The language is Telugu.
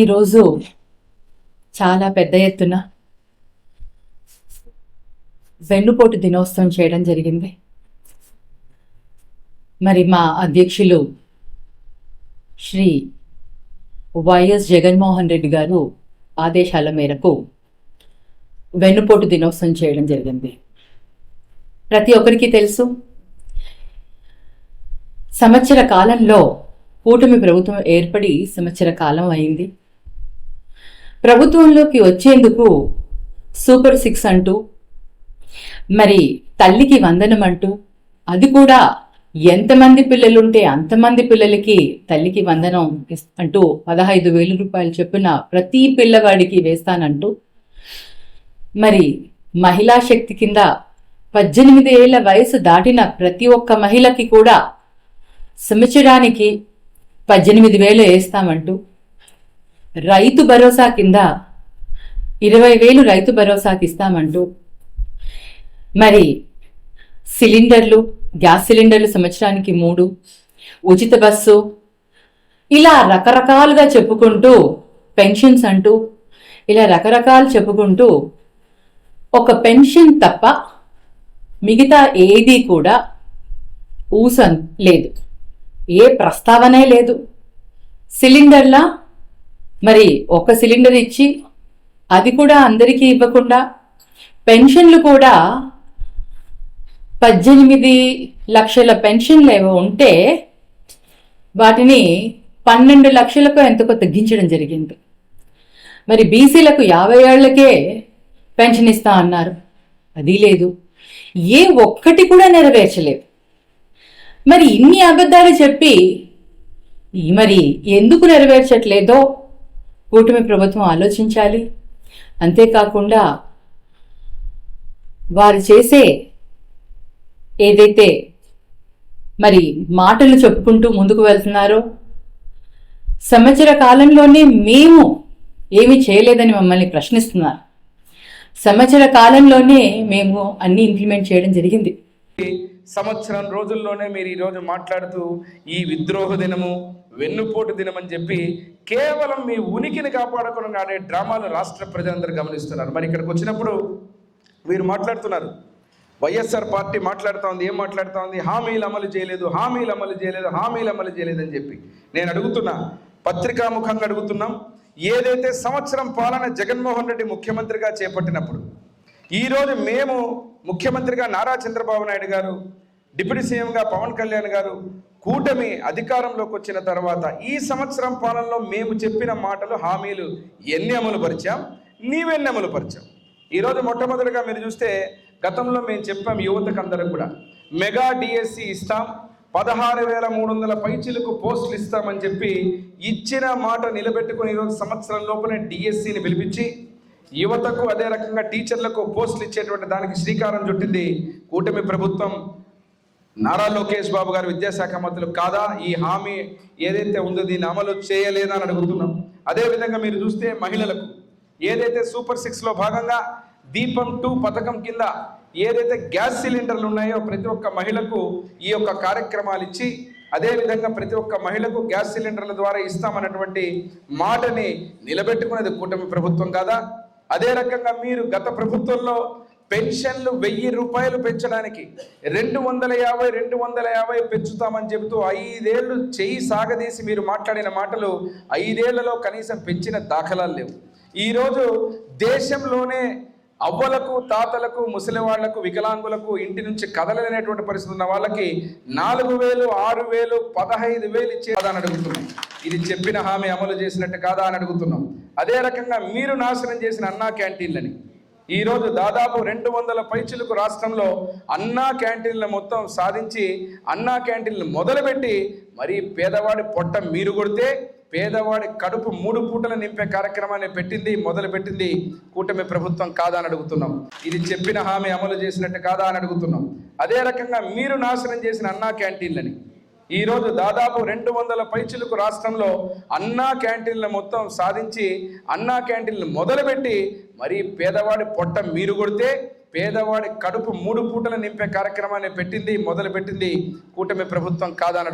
ఈరోజు చాలా పెద్ద ఎత్తున వెన్నుపోటు దినోత్సవం చేయడం జరిగింది. మరి మా అధ్యక్షులు శ్రీ వైఎస్ జగన్మోహన్ రెడ్డి గారు ఆదేశాల మేరకు వెన్నుపోటు దినోత్సవం చేయడం జరిగింది. ప్రతి ఒక్కరికి తెలుసు సంవత్సర కాలంలో కూటమి ప్రభుత్వం ఏర్పడి సంవత్సర కాలం అయింది. ప్రభుత్వంలోకి వచ్చేందుకు సూపర్ సిక్స్ అంటూ మరి తల్లికి వందనం అంటూ అది కూడా ఎంతమంది పిల్లలుంటే అంతమంది పిల్లలకి తల్లికి వందనం అంటూ పదహైదు వేల రూపాయలు చొప్పున ప్రతి పిల్లవాడికి వేస్తానంటూ మరి మహిళా శక్తి కింద పద్దెనిమిది ఏళ్ళ వయసు దాటిన ప్రతి ఒక్క మహిళకి కూడా సంవత్సరానికి పద్దెనిమిది వేలు వేస్తామంటూ రైతు భరోసా కింద ఇరవై వేలు రైతు భరోసాకి ఇస్తామంటూ. మరి సిలిండర్లు గ్యాస్ సిలిండర్లు సంవత్సరానికి మూడు ఉచిత బస్సు ఇలా రకరకాలుగా చెప్పుకుంటూ పెన్షన్స్ అంటూ ఇలా రకరకాలు చెప్పుకుంటూ ఒక పెన్షన్ తప్ప మిగతా ఏది కూడా ఊసన్ లేదు. ఏ ప్రస్తావనే లేదు. సిలిండర్లా మరి ఒక సిలిండర్ ఇచ్చి అది కూడా అందరికీ ఇవ్వకుండా పెన్షన్లు కూడా పద్దెనిమిది లక్షల పెన్షన్లు ఏవో ఉంటే వాటిని పన్నెండు లక్షలకు ఎంతకో తగ్గించడం జరిగింది. మరి బీసీలకు యాభై ఏళ్ళకే పెన్షన్ ఇస్తా అన్నారు. అది లేదు. ఏ ఒక్కటి కూడా నెరవేర్చలేదు. మరి ఇన్ని అబద్ధాలు చెప్పి ఈ మరి ఎందుకు నెరవేర్చట్లేదో కూటమి ప్రభుత్వం ఆలోచించాలి. అంతేకాకుండా వారు చేసే ఏదైతే మరి మాటలు చెప్పుకుంటూ ముందుకు వెళ్తున్నారో సంవత్సర కాలంలోనే మేము ఏమి చేయలేదని మమ్మల్ని ప్రశ్నిస్తున్నారు. సంవత్సర కాలంలోనే మేము అన్ని ఇంప్లిమెంట్ చేయడం జరిగింది. సంవత్సరం రోజుల్లోనే మీరు ఈరోజు మాట్లాడుతూ ఈ విద్రోహ దినము వెన్నుపోటు దినం అని చెప్పి కేవలం మీ ఉనికిని కాపాడుకోవడం ఆడే డ్రామాలు రాష్ట్ర ప్రజలందరూ గమనిస్తున్నారు. మరి ఇక్కడికి వచ్చినప్పుడు వీరు మాట్లాడుతున్నారు. వైఎస్ఆర్ పార్టీ మాట్లాడుతూ ఉంది ఏం మాట్లాడుతూ ఉంది? హామీలు అమలు చేయలేదు హామీలు అమలు చేయలేదు హామీలు అమలు చేయలేదు అని చెప్పి. నేను అడుగుతున్నా పత్రికాముఖంగా అడుగుతున్నాం ఏదైతే సంవత్సరం పాలన జగన్మోహన్ రెడ్డి ముఖ్యమంత్రిగా చేపట్టినప్పుడు ఈరోజు మేము ముఖ్యమంత్రిగా నారా చంద్రబాబు నాయుడు గారు డిప్యూటీ సీఎంగా పవన్ కళ్యాణ్ గారు కూటమి అధికారంలోకి వచ్చిన తర్వాత ఈ సంవత్సరం పాలనలో మేము చెప్పిన మాటలు హామీలు ఎన్ని అమలు పరిచాం? నీవెన్ని అమలు పరిచాం? ఈరోజు మొట్టమొదటిగా మీరు చూస్తే గతంలో మేము చెప్పాం యువతకు అందరం కూడా. మెగా డిఎస్సి ఇస్తాం పదహారు వేల మూడు వందల పైచీలకు పోస్టులు ఇస్తామని చెప్పి ఇచ్చిన మాట నిలబెట్టుకుని ఈరోజు సంవత్సరం లోపలే డిఎస్సిని పిలిపించి యువతకు అదే రకంగా టీచర్లకు పోస్టులు ఇచ్చేటువంటి దానికి శ్రీకారం చుట్టింది కూటమి ప్రభుత్వం. నారా లోకేష్ బాబు గారు విద్యాశాఖ మంత్రులు కాదా? ఈ హామీ ఏదైతే ఉందో దీన్ని అమలు చేయలేదా అని అడుగుతున్నాం. అదేవిధంగా మీరు చూస్తే మహిళలకు ఏదైతే సూపర్ సిక్స్లో భాగంగా దీపం టూ పథకం కింద ఏదైతే గ్యాస్ సిలిండర్లు ఉన్నాయో ప్రతి ఒక్క మహిళకు ఈ యొక్క కార్యక్రమాలు ఇచ్చి అదేవిధంగా ప్రతి ఒక్క మహిళకు గ్యాస్ సిలిండర్ల ద్వారా ఇస్తామన్నటువంటి మాటని నిలబెట్టుకునేది కూటమి ప్రభుత్వం కాదా? అదే రకంగా మీరు గత ప్రభుత్వంలో పెన్షన్లు వెయ్యి రూపాయలు పెంచడానికి రెండు వందల యాభై రెండు వందల యాభై పెంచుతామని చెబుతూ ఐదేళ్ళు చేయి సాగదీసి మీరు మాట్లాడిన మాటలు ఐదేళ్ళలో కనీసం పెంచిన దాఖలాలు లేవు. ఈరోజు దేశంలోనే అవ్వలకు తాతలకు ముసలి వాళ్ళకు వికలాంగులకు ఇంటి నుంచి కదలలేనటువంటి పరిస్థితి ఉన్న వాళ్ళకి నాలుగు వేలు ఆరు వేలు పదహైదు వేలు ఇచ్చే కాదా అని అడుగుతున్నాం. ఇది చెప్పిన హామీ అమలు చేసినట్టు కాదా అని అడుగుతున్నాం. అదే రకంగా మీరు నాశనం చేసిన అన్నా క్యాంటీన్లని ఈరోజు దాదాపు రెండు వందల పైచులకు రాష్ట్రంలో అన్నా క్యాంటీన్ల మొత్తం సాధించి అన్నా క్యాంటీన్లు మొదలుపెట్టి మరి పేదవాడి పొట్ట మీరు కొడితే పేదవాడి కడుపు మూడు పూటలు నింపే కార్యక్రమాన్ని పెట్టింది మొదలు పెట్టింది కూటమి ప్రభుత్వం కాదా అని అడుగుతున్నాం. ఇది చెప్పిన హామీ అమలు చేసినట్టు కాదా అని అడుగుతున్నాం. అదే రకంగా మీరు నాశనం చేసిన అన్నా క్యాంటీన్లని ఈరోజు దాదాపు రెండు వందల పైచులకు రాష్ట్రంలో అన్నా క్యాంటీన్ల మొత్తం సాధించి అన్నా క్యాంటీన్లు మొదలుపెట్టి మరి పేదవాడి పొట్ట మీరు కొడితే పేదవాడి కడుపు మూడు పూటలు నింపే కార్యక్రమాన్ని పెట్టింది మొదలుపెట్టింది కూటమి ప్రభుత్వం కాదా అని